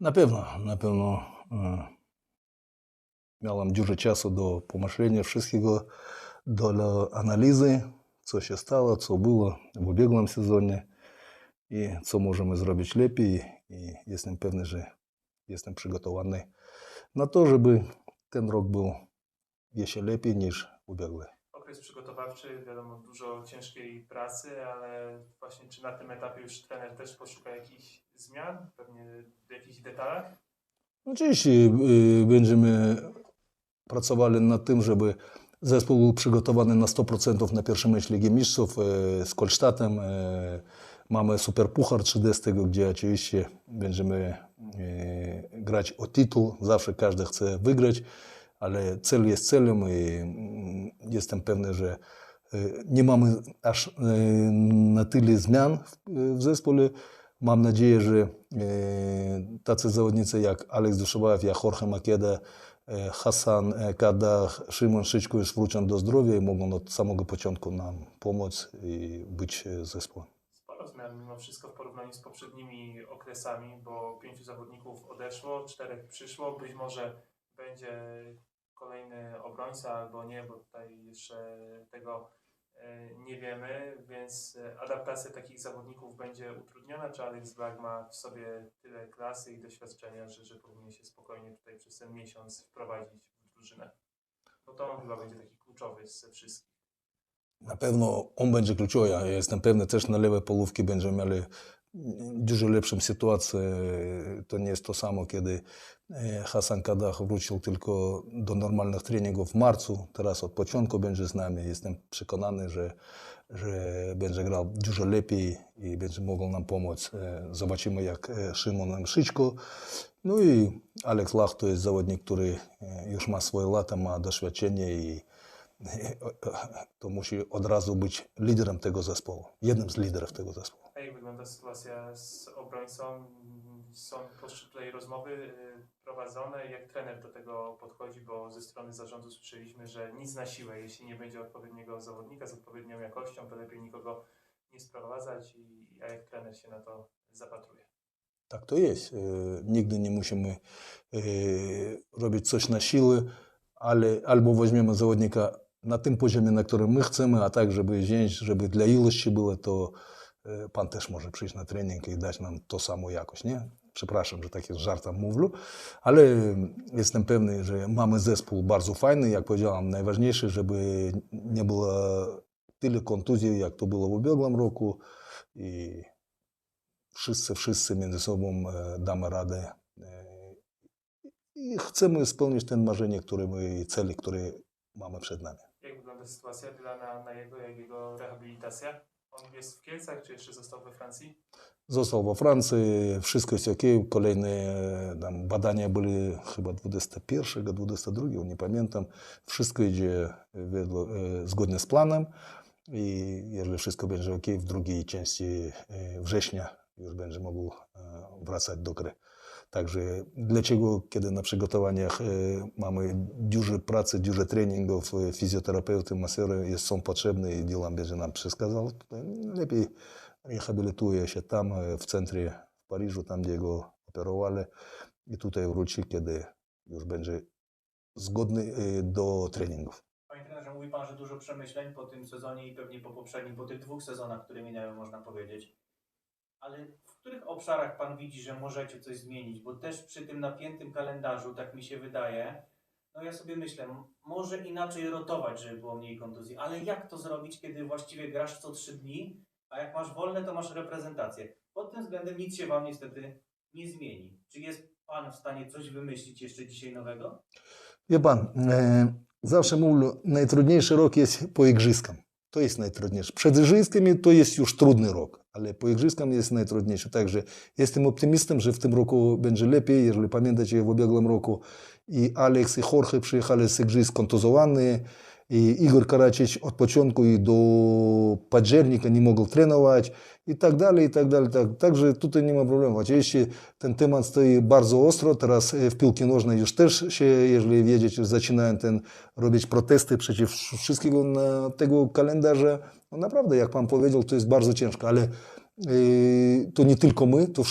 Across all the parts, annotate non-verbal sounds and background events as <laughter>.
Na pewno, na pewno e, miałem dużo czasu do pomyślenia wszystkiego, do analizy, co się stało, co było w ubiegłym sezonie i co możemy zrobić lepiej. I jestem pewny, że jestem przygotowany na to, żeby ten rok był jeszcze lepiej niż ubiegły. Okres przygotowawczy, wiadomo, dużo ciężkiej pracy, ale właśnie czy na tym etapie już trener też poszuka jakichś zmian, pewnie w jakichś detalach? Oczywiście y, będziemy pracowali nad tym, żeby zespół był przygotowany na 100% na pierwszy mecz Ligi Mistrzów e, z Kolsztatem. E, Mamy Super Puchar 30, gdzie oczywiście będziemy grać o tytuł. Zawsze każdy chce wygrać, ale cel jest celem i mm, jestem pewny, że nie mamy aż na tyle zmian w zespole. Mam nadzieję, że e, tacy zawodnicy jak Aleks Duszowajew, jak Jorge Makeda, e, Hasan e, Kadach, Szymon Szyczko już wrócą do zdrowia i mogą od samego początku nam pomóc i być zespołem. Sporo zmian mimo wszystko w porównaniu z poprzednimi okresami, bo pięciu zawodników odeszło, czterech przyszło, być może będzie kolejny obrońca albo nie, bo tutaj jeszcze tego nie wiemy, więc e, adaptacja takich zawodników będzie utrudniona, czy Alex Black ma w sobie tyle klasy i doświadczenia, że, że powinien się spokojnie tutaj przez ten miesiąc wprowadzić w drużynę. Bo to on chyba będzie taki kluczowy ze wszystkich. Na pewno on będzie kluczowy. Ja jestem pewny, też na lewej polówki będziemy mieli dużo lepszą sytuację. To nie jest to samo, kiedy e, Hasan Kadach wrócił tylko do normalnych treningów w marcu. Teraz od początku będzie z nami. Jestem przekonany, że, że będzie grał dużo lepiej i będzie mógł nam pomóc. E, Zobaczymy, jak e, Szymon Szyczko. No i Alex Lach to jest zawodnik, który już ma swoje lata, ma doświadczenie i to musi od razu być liderem tego zespołu, jednym z liderów tego zespołu. Wygląda sytuacja z obrońcą? Są tutaj rozmowy y, prowadzone? Jak trener do tego podchodzi? Bo ze strony zarządu słyszeliśmy, że nic na siłę. Jeśli nie będzie odpowiedniego zawodnika z odpowiednią jakością, to lepiej nikogo nie sprowadzać. I, a jak trener się na to zapatruje? Tak to jest. E, Nigdy nie musimy e, robić coś na siłę, ale albo weźmiemy zawodnika na tym poziomie, na którym my chcemy, a tak, żeby wziąć, żeby dla ilości było, to pan też może przyjść na trening i dać nam to samo jakość, nie? Przepraszam, że takie żartem mówię, ale jestem pewny, że mamy zespół bardzo fajny, jak powiedziałem, najważniejsze, żeby nie było tyle kontuzji, jak to było w ubiegłym roku i wszyscy, wszyscy między sobą e, damy radę e, i chcemy spełnić ten marzenie, które my, cele, które mamy przed nami. Jak wygląda sytuacja Dylana na jego, jego rehabilitacja? On jest w Kielcach, czy jeszcze został we Francji? Został we Francji, wszystko jest ok. Kolejne e, tam badania były chyba 21, 22, nie pamiętam. Wszystko idzie wedle, e, zgodnie z planem i jeżeli wszystko będzie ok, w drugiej części e, września już będzie mógł e, wracać do gry. Także dlaczego, kiedy na przygotowaniach e, mamy dużo pracy, dużo treningów, e, fizjoterapeuty, masery są potrzebne i Dylan będzie nam przeskazał, to lepiej rehabilituje się tam e, w centrum w Paryżu, tam gdzie go operowali i tutaj wróci, kiedy już będzie zgodny do treningów. Panie trenerze, mówi Pan, że dużo przemyśleń po tym sezonie i pewnie po poprzednim, po tych dwóch sezonach, które minęły, można powiedzieć. Ale w których obszarach Pan widzi, że możecie coś zmienić? Bo też przy tym napiętym kalendarzu, tak mi się wydaje, no ja sobie myślę, może inaczej rotować, żeby było mniej kontuzji, ale jak to zrobić, kiedy właściwie grasz co trzy dni, a jak masz wolne, to masz reprezentację? Pod tym względem nic się Wam niestety nie zmieni. Czy jest Pan w stanie coś wymyślić jeszcze dzisiaj nowego? Wie pan, e, zawsze mówię, najtrudniejszy rok jest po igrzyskam. To jest najtrudniejsze. Przed igrzyskami to jest już trudny rok, ale po igrzyskam jest najtrudniejszy. Także jestem optymistą, że w tym roku będzie lepiej. Jeżeli pamiętacie, w ubiegłym roku i Alex i Jorge przyjechali z igrzysk kontuzowani, Igor Karacic od początku i do października nie mógł trenować i tak dalej, i tak dalej. Tak. Także tutaj nie ma problemu. Oczywiście ten temat stoi bardzo ostro. Teraz w piłce nożnej już też się, jeżeli wiedzieć, zaczynają ten, robić protesty przeciw wszystkiego na tego kalendarza. No naprawdę, jak pan powiedział, to jest bardzo ciężko, ale to nie tylko my, to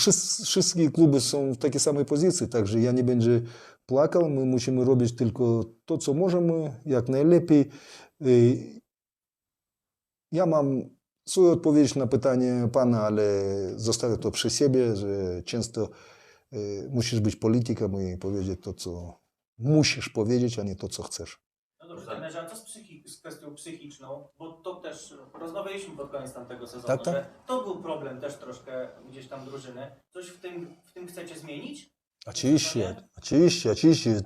wszystkie kluby są w takiej samej pozycji, także ja nie będę płakał, my musimy robić tylko to, co możemy, jak najlepiej. Ja mam swoją odpowiedź na pytanie pana, ale zostawię to przy siebie, że często musisz być politykiem i powiedzieć to, co musisz powiedzieć, a nie to, co chcesz. No dobrze, trenerze, a co z, psychi- z kwestią psychiczną? Bo to też rozmawialiśmy pod koniec tamtego sezonu, Tak, tak. że to był problem też troszkę gdzieś tam drużyny. Coś w tym, w tym chcecie zmienić? Oczywiście, oczywiście, oczywiście.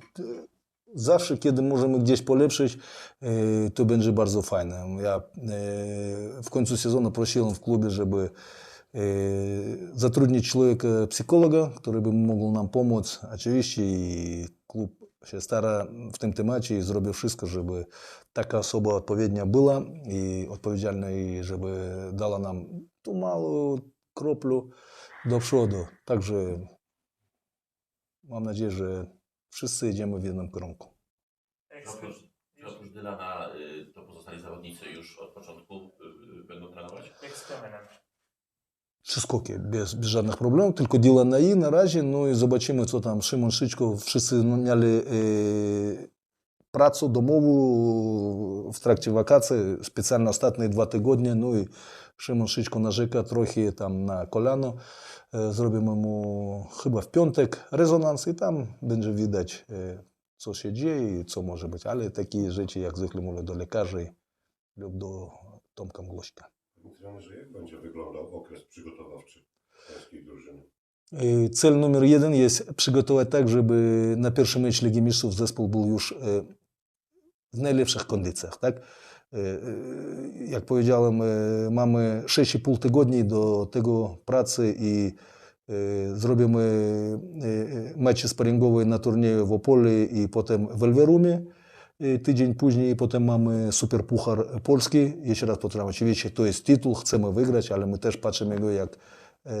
Zawsze, kiedy możemy gdzieś polepszyć, e, to będzie bardzo fajne. Ja e, w końcu sezonu prosiłem w klubie, żeby e, zatrudnić człowieka, psychologa, który by mógł nam pomóc. Oczywiście i klub się stara w tym temacie i zrobił wszystko, żeby taka osoba odpowiednia była i odpowiedzialna, i żeby dała nam tu małą kroplę do przodu. Także Mam nadzieję, że wszyscy jedziemy w jednym kierunku. Ekspert, Oprócz Dylana, y, to pozostali zawodnicy już od początku y, będą trenować? jak z Klemenem. Trzy skoki bez, bez żadnych problemów, tylko Dylan na i na razie, no i zobaczymy, co tam Szymon Szyczko, wszyscy no, mieli e, pracę domową w trakcie wakacji, specjalnie ostatnie dwa tygodnie, no i Szymon Szyczko narzeka trochę tam na kolano, e, zrobimy mu chyba w piątek rezonans i tam będzie widać, e, co się dzieje i co może być, ale takie rzeczy jak zwykle mówię do lekarzy lub do Tomka Mgłośka. Trenerze, jak będzie wyglądał okres przygotowawczy pańskiej drużyny? Y, Cel numer jeden jest przygotować tak, żeby na pierwszy mecz Ligi Mistrzów zespół był już w najlepszych kondycjach. Tak? Y, y, Jak powiedziałem, y, mamy 6,5 tygodni do tego pracy i zrobimy mecze sparingowe na turnieju w Opole i potem w Elwerumie. Tydzień później potem mamy Superpuchar Polski. Jeszcze raz powtarzam, oczywiście to jest tytuł, chcemy wygrać, ale my też patrzymy go jak e,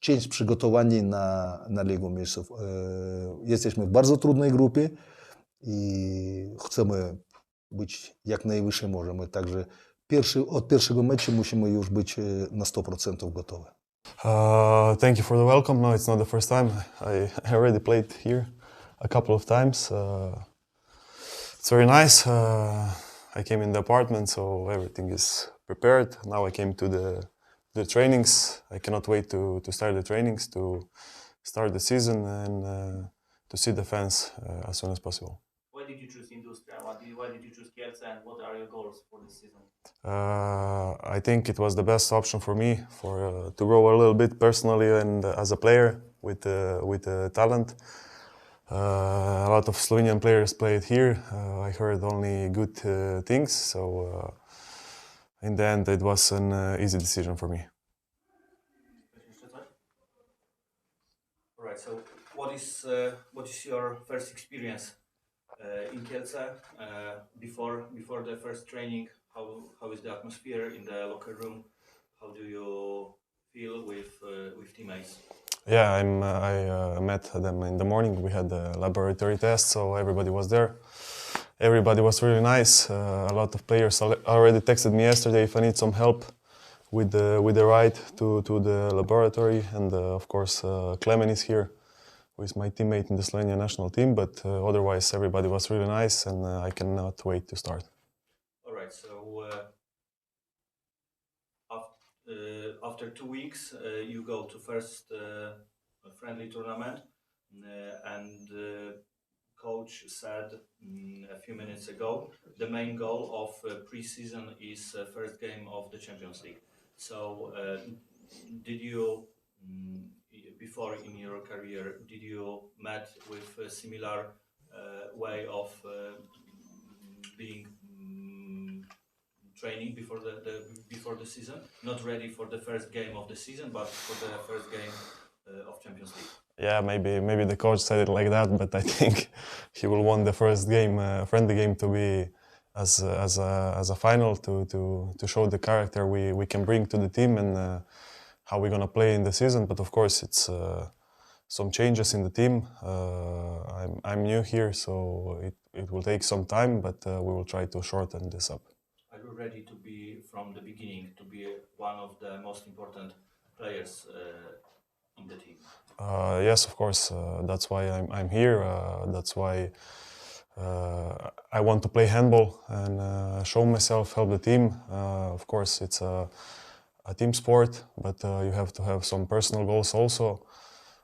część przygotowania na, na Ligę Mistrzów. E, Jesteśmy w bardzo trudnej grupie i chcemy być jak najwyżej możemy. Także pierwszy, od pierwszego meczu musimy już być e, na 100% gotowi. Uh, thank you for the welcome. No, it's not the first time. I, I already played here a couple of times. Uh, it's very nice. Uh, I came in the apartment, so everything is prepared. Now I came to the the trainings. I cannot wait to, to start the trainings, to start the season, and uh, to see the fans uh, as soon as possible. Why did you choose Industria? Why did, why did you choose Kielce and what are your goals for this season? Uh, I think it was the best option for me for uh, to grow a little bit personally and as a player with uh, with uh, talent. Uh, a lot of Slovenian players played here. Uh, I heard only good uh, things, so uh, in the end, it was an uh, easy decision for me. Alright, so what is uh, what is your first experience in Kielce uh, before before the first training? How how is the atmosphere in the locker room? How do you feel with uh, with teammates? Yeah, I'm. Uh, I uh, met them in the morning. We had the laboratory test, so everybody was there. Everybody was really nice. Uh, a lot of players already texted me yesterday if I need some help with the with the ride to, to the laboratory. And uh, of course, uh, Clemen is here, who is my teammate in the Slovenia national team. But uh, otherwise, everybody was really nice, and uh, I cannot wait to start. Alright, so uh, af- uh, after two weeks, uh, you go to first friendly tournament, and coach said mm, a few minutes ago the main goal of uh, preseason is uh, first game of the Champions League. So, uh, did you mm, before in your career did you met with a similar uh, way of uh, being mm, training before the, the before the season, not ready for the first game of the season, but for the first game uh, of Champions League. Yeah, maybe maybe the coach said it like that, but I <laughs> think he will want the first game, uh, friendly game, to be as as a as a final to to to show the character we we can bring to the team and uh, how we're gonna play in the season. But of course, it's uh, some changes in the team. Uh, I'm I'm new here, so it it will take some time, but uh, we will try to shorten this up. Are you ready to be from the beginning to be one of the most important players uh, in the team. Uh, yes, of course. Uh, that's why I'm, I'm here. Uh, that's why uh, I want to play handball and uh, show myself, help the team. Uh, of course, it's a, a team sport, but uh, you have to have some personal goals also.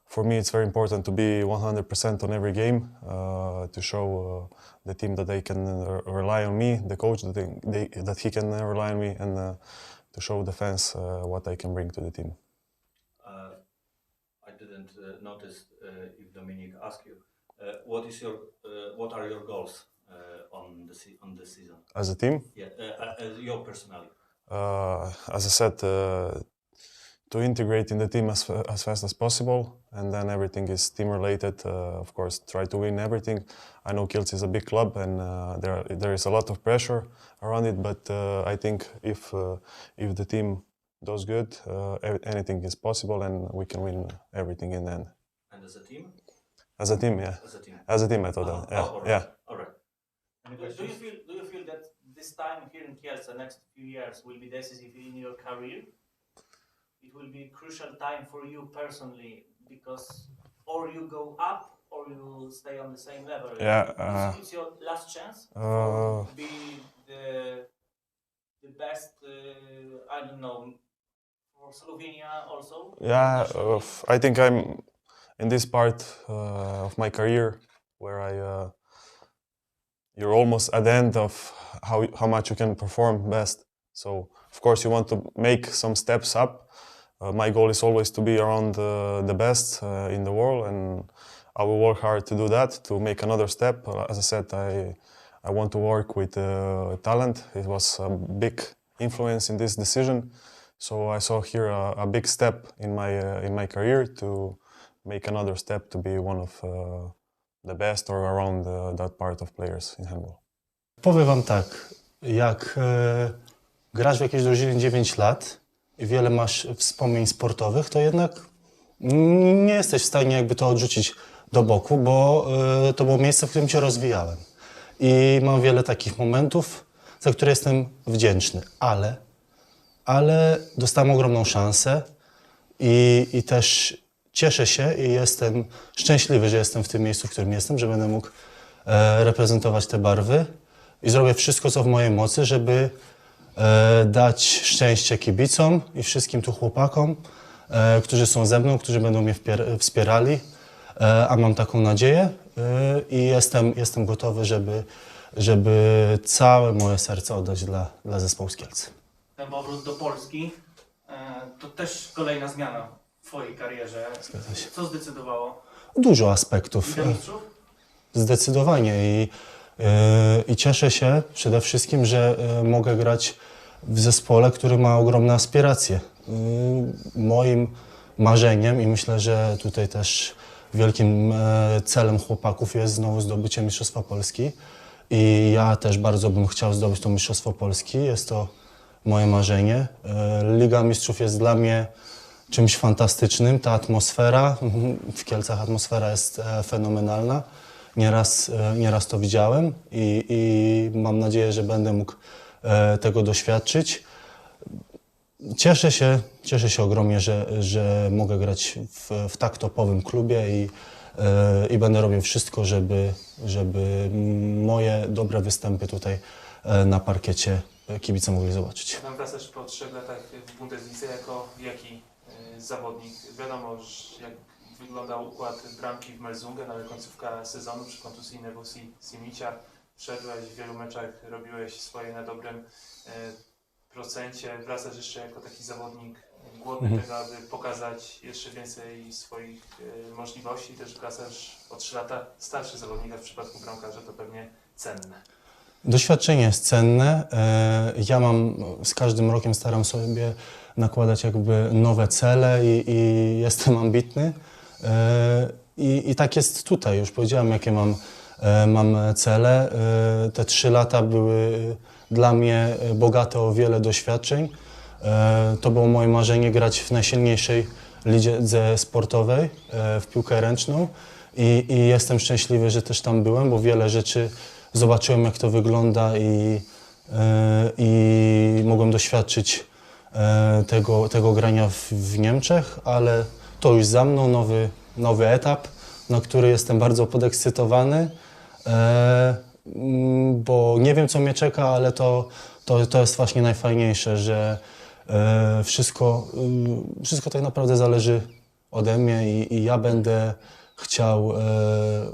For me, it's very important to be 100% on every game uh, to show uh, the team that they can uh, rely on me, the coach that, they, they, that he can uh, rely on me, and uh, to show the fans uh, what I can bring to the team. Uh, I didn't uh, notice uh, if Dominic asked you. Uh, what is your uh, what are your goals uh, on the on this season? As a team, Yeah, as your personality. Uh, as I said, uh, to integrate in the team as, as fast as possible, and then everything is team related. Uh, of course, try to win everything. I know Kielce is a big club, and uh, there there is a lot of pressure around it. But uh, I think if uh, if the team does good, uh, anything is possible, and we can win everything in the end. And as a team, As a team, yeah. as a team. As a team, I thought Ah, that. Yeah, oh, all right. yeah. All right. Do, do you feel do you feel that this time here in Kielce, the next few years, will be decisive in your career? It will be crucial time for you personally because or you go up or you stay on the same level. Yeah, It's- uh, it's, your last chance Uh, to be the the best. Uh, I don't know for Slovenia also. Yeah, I think I'm in this part uh, of my career where I uh, you're almost at the end of how how much you can perform best. So of course you want to make some steps up. Uh, my goal is always to be around uh, the best uh, in the world, and I will work hard to do that to make another step. As I said, I I want to work with uh, talent. It was a big influence in this decision. So I saw here a, a big step in my uh, in my career to make another step to be one of uh, the best or around uh, that part of players in handball. Powiem wam tak, jak e, grasz w jakiejś drużynie 9 lat i wiele masz wspomnień sportowych, to jednak nie jesteś w stanie jakby to odrzucić do boku, bo e, to było miejsce, w którym się rozwijałem. I mam wiele takich momentów, za które jestem wdzięczny, ale, ale dostałem ogromną szansę i, i też cieszę się i jestem szczęśliwy, że jestem w tym miejscu, w którym jestem, że będę mógł e, reprezentować te barwy i zrobię wszystko, co w mojej mocy, żeby e, dać szczęście kibicom i wszystkim tu chłopakom, e, którzy są ze mną, którzy będą mnie wspierali, e, a mam taką nadzieję e, i jestem, jestem gotowy, żeby, żeby całe moje serce oddać dla, dla zespołu z Kielce. Ten powrót do Polski e, to też kolejna zmiana twojej karierze. Zgadza się. Co zdecydowało? Dużo aspektów. Liga Mistrzów? Zdecydowanie i, yy, i cieszę się przede wszystkim, że yy, mogę grać w zespole, który ma ogromne aspiracje. Yy, moim marzeniem i myślę, że tutaj też wielkim e, celem chłopaków jest znowu zdobycie Mistrzostwa Polski i ja też bardzo bym chciał zdobyć to Mistrzostwo Polski. Jest to moje marzenie. E, Liga Mistrzów jest dla mnie czymś fantastycznym. Ta atmosfera, w Kielcach atmosfera jest e, fenomenalna. Nieraz, e, nieraz to widziałem i, i mam nadzieję, że będę mógł e, tego doświadczyć. Cieszę się, cieszę się ogromnie, że, że mogę grać w, w tak topowym klubie i, i będę robił wszystko, żeby, żeby moje dobre występy tutaj na parkiecie kibice mogli zobaczyć. Tam wracasz po trzech latach w Bundeslidze jako jaki zawodnik. Wiadomo, że jak wyglądał układ bramki w Melzungen, ale końcówka sezonu przy kontuzji Nebusi Simicia. Wszedłeś w wielu meczach, robiłeś swoje na dobrym y, procencie. Wracasz jeszcze jako taki zawodnik głodny Mhm. tego, aby pokazać jeszcze więcej swoich y, możliwości. Też wracasz o trzy lata starszy zawodnika w przypadku bramkarza, to pewnie cenne. Doświadczenie jest cenne. E, Ja mam z każdym rokiem staram sobie nakładać jakby nowe cele i, i jestem ambitny. E, I, I tak jest tutaj. Już powiedziałem, jakie mam, e, mam cele. E, Te trzy lata były dla mnie bogate o wiele doświadczeń. To było moje marzenie grać w najsilniejszej lidze sportowej w piłkę ręczną i, i jestem szczęśliwy, że też tam byłem, bo wiele rzeczy zobaczyłem, jak to wygląda i, i mogłem doświadczyć tego, tego grania w, w Niemczech, ale to już za mną nowy, nowy etap, na który jestem bardzo podekscytowany, e, mm, bo nie wiem, co mnie czeka, ale to, to, to jest właśnie najfajniejsze, że e, wszystko, y, wszystko tak naprawdę zależy ode mnie i, i ja będę chciał,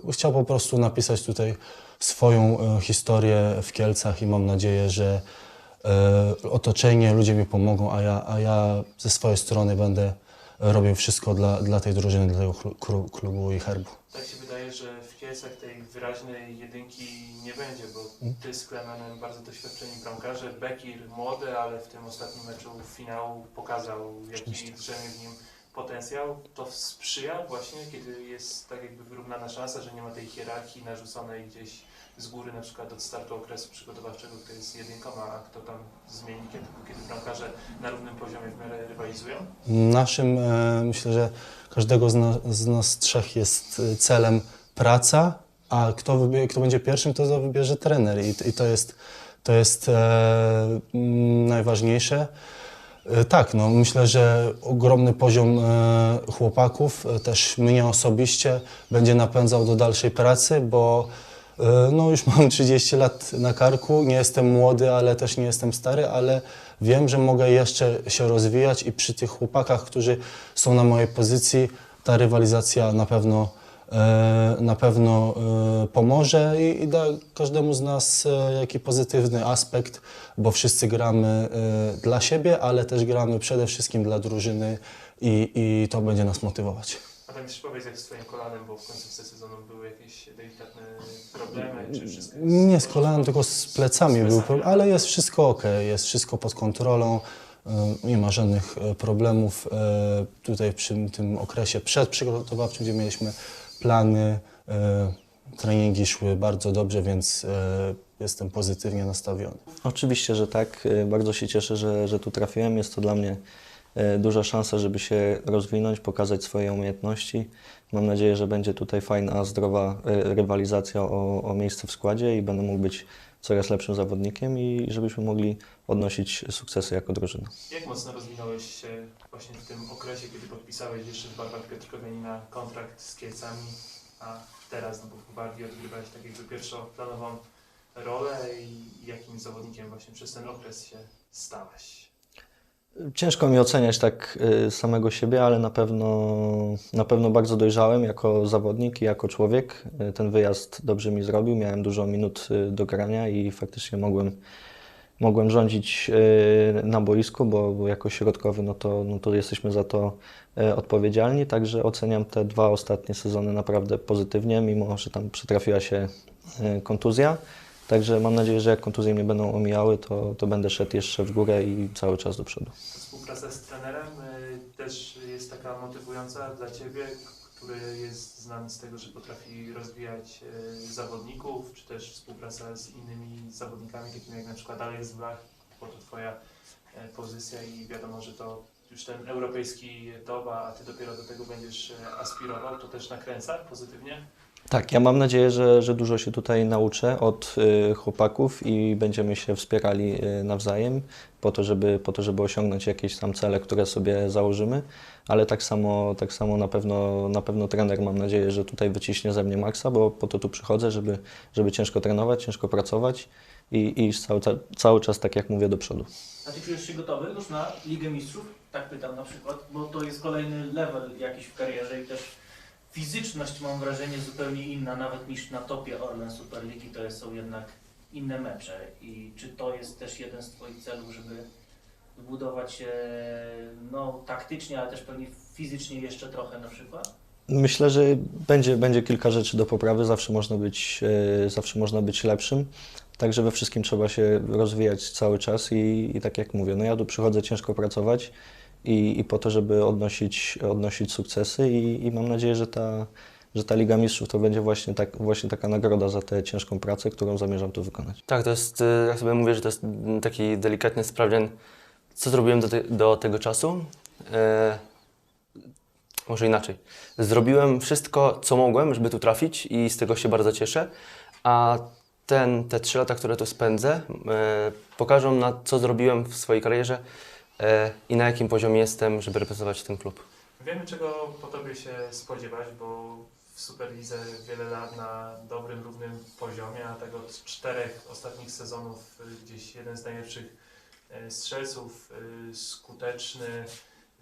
e, chciał po prostu napisać tutaj swoją e, historię w Kielcach i mam nadzieję, że e, otoczenie, ludzie mi pomogą, a ja, a ja ze swojej strony będę robił wszystko dla, dla tej drużyny, dla tego klu- klu- klubu i herbu. Tak się wydaje, że w Kielcach tej wyraźnej jedynki nie będzie, bo ty z Klemenem bardzo doświadczeni bramkarze, Bekir młody, ale w tym ostatnim meczu finału pokazał, jaki drzemie w nim potencjał. To sprzyja właśnie, kiedy jest tak jakby wyrównana szansa, że nie ma tej hierarchii narzuconej gdzieś z góry, na przykład od startu okresu przygotowawczego, kto jest jedynką, a kto tam zmieni, kiedy, kiedy bramkarze na równym poziomie w miarę rywalizują. Naszym, e, myślę, że każdego z, na, z nas trzech jest e, celem praca, a kto, wybie, kto będzie pierwszym, to wybierze trener i, i to jest, to jest e, najważniejsze. E, Tak, no myślę, że ogromny poziom e, chłopaków, też mnie osobiście, będzie napędzał do dalszej pracy, bo no już <laughs> mam 30 lat na karku, nie jestem młody, ale też nie jestem stary, ale wiem, że mogę jeszcze się rozwijać i przy tych chłopakach, którzy są na mojej pozycji, ta rywalizacja na pewno, e, na pewno e, pomoże i, da każdemu z nas e, jakiś pozytywny aspekt, bo wszyscy gramy e, dla siebie, ale też gramy przede wszystkim dla drużyny i, i to będzie nas motywować. A tak też powiedz jak z twoim kolanem, bo w końcu sezonu były jakieś delikatne problemy, czy wszystko jest... Nie z kolanem, tylko z plecami Z był plecami, problem, ale jest wszystko ok, jest wszystko pod kontrolą, e, nie ma żadnych e, problemów. E, Tutaj przy tym okresie przedprzygotowawczym, gdzie mieliśmy plany, treningi szły bardzo dobrze, więc jestem pozytywnie nastawiony. Oczywiście, że tak. Y, Bardzo się cieszę, że, że tu trafiłem. Jest to dla mnie y, duża szansa, żeby się rozwinąć, pokazać swoje umiejętności. Mam nadzieję, że będzie tutaj fajna, zdrowa y, rywalizacja o, o miejsce w składzie i będę mógł być coraz lepszym zawodnikiem i żebyśmy mogli odnosić sukcesy jako drużyna. Jak mocno rozwinąłeś się właśnie w tym okresie, kiedy podpisałeś jeszcze w barwach Piotrkowianina kontrakt z Kielcami, a teraz no bo w Gwardii odgrywałeś tak jakby pierwszoplanową rolę i jakim zawodnikiem właśnie przez ten okres się stałeś? Ciężko mi oceniać tak y, samego siebie, ale na pewno, na pewno bardzo dojrzałem jako zawodnik i jako człowiek. Y, Ten wyjazd dobrze mi zrobił, miałem dużo minut y, do grania i faktycznie mogłem, mogłem rządzić na boisku, bo, jako środkowy no to, no to jesteśmy za to odpowiedzialni. Także oceniam te dwa ostatnie sezony naprawdę pozytywnie, mimo że tam przytrafiła się kontuzja. Także mam nadzieję, że jak kontuzje mnie będą omijały, to, to będę szedł jeszcze w górę i cały czas do przodu. Współpraca z trenerem y, też jest taka motywująca dla Ciebie, który jest znany z tego, że potrafi rozwijać y, zawodników, czy też współpraca z innymi zawodnikami, takimi jak na przykład Alex Blach, bo to Twoja e, pozycja i wiadomo, że to już ten europejski top, a Ty dopiero do tego będziesz e, aspirował, to też nakręca pozytywnie? Tak, ja mam nadzieję, że, że dużo się tutaj nauczę od y, chłopaków i będziemy się wspierali y, nawzajem po to, żeby, po to, żeby osiągnąć jakieś tam cele, które sobie założymy, ale tak samo, tak samo na, pewno, na pewno trener mam nadzieję, że tutaj wyciśnie ze mnie maksa, bo po to tu przychodzę, żeby, żeby ciężko trenować, ciężko pracować i i cały, cały czas, tak jak mówię, do przodu. A ty czujesz się gotowy już na Ligę Mistrzów? Tak pytam na przykład, bo to jest kolejny level jakiś w karierze i też fizyczność mam wrażenie zupełnie inna, nawet niż na topie Orlen Superligi, to są jednak inne mecze. I czy to jest też jeden z Twoich celów, żeby zbudować się no, taktycznie, ale też pewnie fizycznie jeszcze trochę na przykład? Myślę, że będzie, będzie kilka rzeczy do poprawy, zawsze można być, e, zawsze można być lepszym. Także we wszystkim trzeba się rozwijać cały czas i, i tak jak mówię, no ja tu przychodzę ciężko pracować i, i po to, żeby odnosić, odnosić sukcesy i, i mam nadzieję, że ta, że ta Liga Mistrzów to będzie właśnie, tak, właśnie taka nagroda za tę ciężką pracę, którą zamierzam tu wykonać. Tak, to jest, y, jak sobie mówię, że to jest taki delikatny sprawdzian, co zrobiłem do, te, do tego czasu. E, może inaczej. Zrobiłem wszystko, co mogłem, żeby tu trafić i z tego się bardzo cieszę. A ten, te trzy lata, które tu spędzę, e, pokażą, na co zrobiłem w swojej karierze e, i na jakim poziomie jestem, żeby reprezentować ten klub. Wiemy, czego po Tobie się spodziewać, bo w Superlidze wiele lat na dobrym, równym poziomie, a tak od czterech ostatnich sezonów y, gdzieś jeden z najlepszych y, strzelców, y, skuteczny,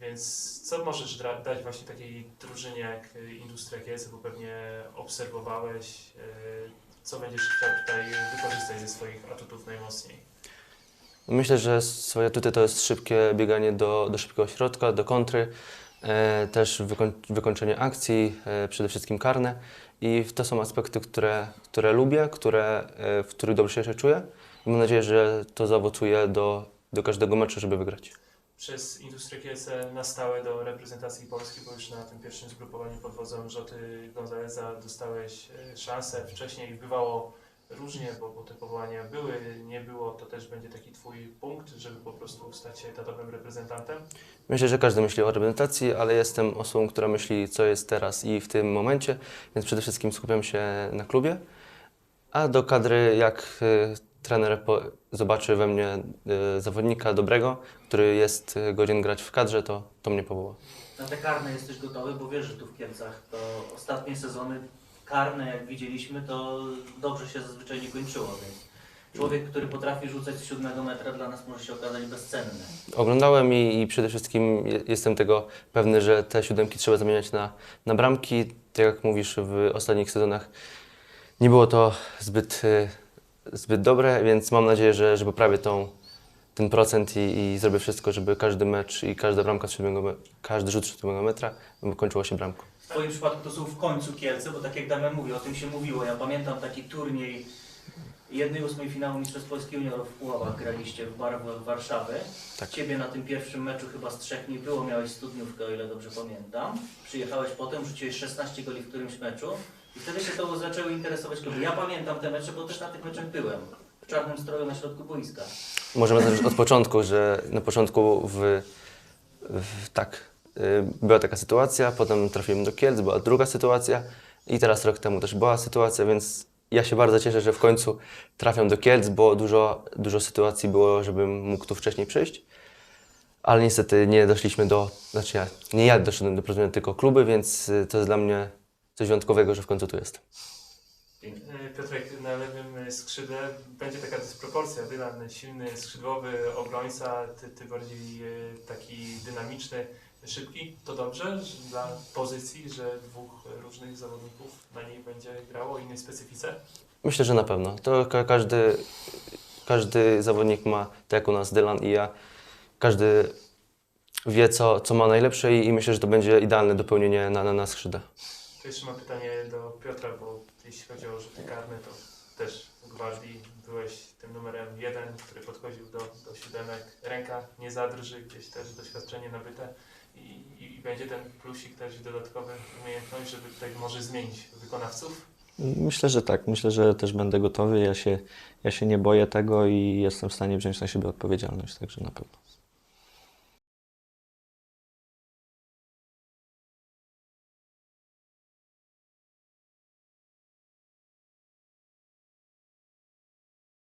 więc co możesz dać właśnie takiej drużynie jak y, Industria Kielce, bo pewnie obserwowałeś, y, co będziesz chciał tutaj wykorzystać ze swoich atutów najmocniej? Myślę, że swoje atuty to jest szybkie bieganie do, do szybkiego środka, do kontry, e, też wykoń, wykończenie akcji, e, przede wszystkim karne. I to są aspekty, które, które lubię, które, e, w których dobrze się czuję. I mam nadzieję, że to zaowocuje do, do każdego meczu, żeby wygrać. przez Industrię Kielce na stałe do reprezentacji Polski, bo już na tym pierwszym zgrupowaniu pod wodzą Rzoty Gonzaleza dostałeś e, szansę. Wcześniej bywało różnie, bo, bo te powołania były, nie było, to też będzie taki Twój punkt, żeby po prostu stać się etatowym reprezentantem. Myślę, że każdy myśli o reprezentacji, ale jestem osobą, która myśli, co jest teraz i w tym momencie, więc przede wszystkim skupiam się na klubie. A do kadry, jak y, trener po, zobaczy we mnie y, zawodnika dobrego, który jest y, godzien grać w kadrze, to, to mnie powoła. Na te karne jesteś gotowy, bo wiesz, że tu w Kielcach to ostatnie sezony karne, jak widzieliśmy, to dobrze się zazwyczaj nie kończyło, więc człowiek, który potrafi rzucać z siódmego metra dla nas może się okazać bezcenny. Oglądałem i, i przede wszystkim je- jestem tego pewny, że te siódemki trzeba zamieniać na, na bramki. Tak jak mówisz, w ostatnich sezonach nie było to zbyt, y, zbyt dobre, więc mam nadzieję, że, że poprawię tą, ten procent i, i zrobię wszystko, żeby każdy mecz i każda bramka z siódmego, me- każdy rzut z siódmego metra kończyło się bramką. W Twoim przypadku to są w końcu Kielce, bo tak jak Damian mówi, o tym się mówiło. Ja pamiętam taki turniej jednej ósmej finału Mistrzostw Polski Juniorów w Puławach graliście w barwach Warszawy. Tak. Ciebie na tym pierwszym meczu chyba z trzech nie było, miałeś studniówkę, o ile dobrze pamiętam. Przyjechałeś potem, rzuciłeś 16 goli w którymś meczu i wtedy się to zaczęły interesować kluby. Ja pamiętam te mecze, bo też na tych meczach byłem. W czarnym stroju na środku boiska. Możemy zacząć od początku, że na początku w, w, tak, była taka sytuacja, potem trafiłem do Kielc, była druga sytuacja i teraz rok temu też była sytuacja, więc ja się bardzo cieszę, że w końcu trafiam do Kielc, bo dużo, dużo sytuacji było, żebym mógł tu wcześniej przyjść. Ale niestety nie doszliśmy do, znaczy ja, nie ja doszedłem do porozumienia, tylko kluby, więc y, to jest dla mnie coś wyjątkowego, że w końcu tu jestem. E, Piotrek, na lewym skrzydle będzie taka dysproporcja. Dylan silny, skrzydłowy obrońca, ty, ty bardziej e, taki dynamiczny, szybki. To dobrze dla pozycji, że dwóch różnych zawodników na niej będzie grało o innej specyfice? Myślę, że na pewno. To ka każdy, każdy zawodnik ma, tak jak u nas Dylan i ja, każdy wie, co, co ma najlepsze i, i myślę, że to będzie idealne dopełnienie na, na, na skrzydle. To jeszcze mam pytanie do Piotra, bo jeśli chodzi o rzuty karne, to też w Gwardii byłeś tym numerem jeden, który podchodził do, do siódemek. Ręka nie zadrży, gdzieś też doświadczenie nabyte i, i będzie ten plusik też dodatkowy umiejętność, żeby tutaj może zmienić wykonawców. Myślę, że tak. Myślę, że też będę gotowy. Ja się, ja się nie boję tego i jestem w stanie wziąć na siebie odpowiedzialność, także na pewno.